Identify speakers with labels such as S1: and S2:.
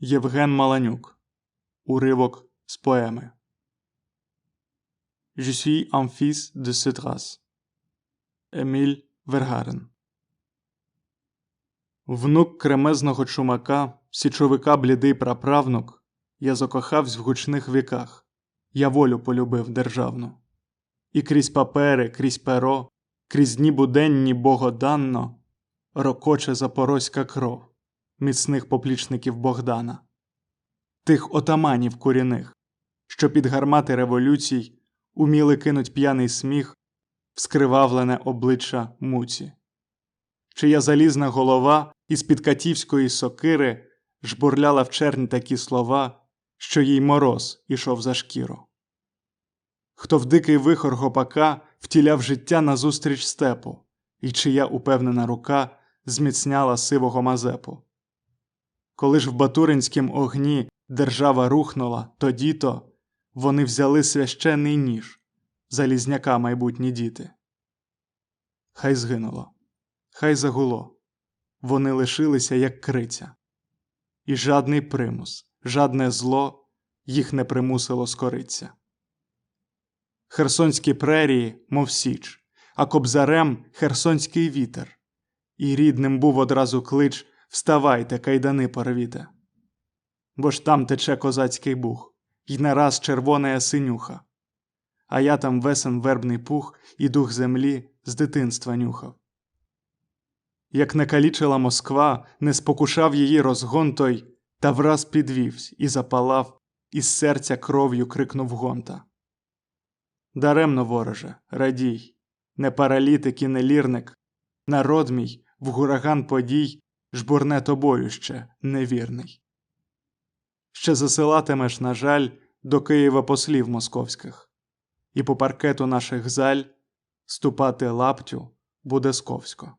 S1: Євген Маланюк. Уривок з поеми. Je suis un fils de cette. Еміль Вергарен. Внук кремезного чумака, січовика блідий праправнук, я закохавсь в гучних віках, я волю полюбив державну. І крізь папери, крізь перо, крізь дні буденні богоданно, рокоче запорозька кров міцних поплічників Богдана, тих отаманів куріних, що під гармати революцій уміли кинуть п'яний сміх в скривавлене обличчя муці, чия залізна голова із під катівської сокири жбурляла в черні такі слова, що їй мороз ішов за шкіру. Хто в дикий вихор гопака втіляв життя назустріч степу, і чия упевнена рука зміцняла сивого мазепу. Коли ж в Батуринськім огні держава рухнула, тоді то вони взяли священний ніж, залізняка майбутні діти. Хай згинуло, хай загуло, вони лишилися, як криця, і жадний примус, жадне зло їх не примусило скориться. Херсонські прерії, мов січ, а кобзарем херсонський вітер, і рідним був одразу клич Вставайте, кайдани порвіте. Бо ж там тече козацький бух, й не раз червоная синюха, а я там весен вербний пух і дух землі з дитинства нюхав. Як не калічила Москва, не спокушав її розгон той, та враз підвівсь і запалав, із серця кров'ю крикнув гонта. Даремно, вороже, радій, не паралітик і не лірник, народ мій в гураган подій жбурне тобою ще невірний. Ще засилатимеш, на жаль, до Києва послів московських, і по паркету наших заль ступати лаптю буде сковсько.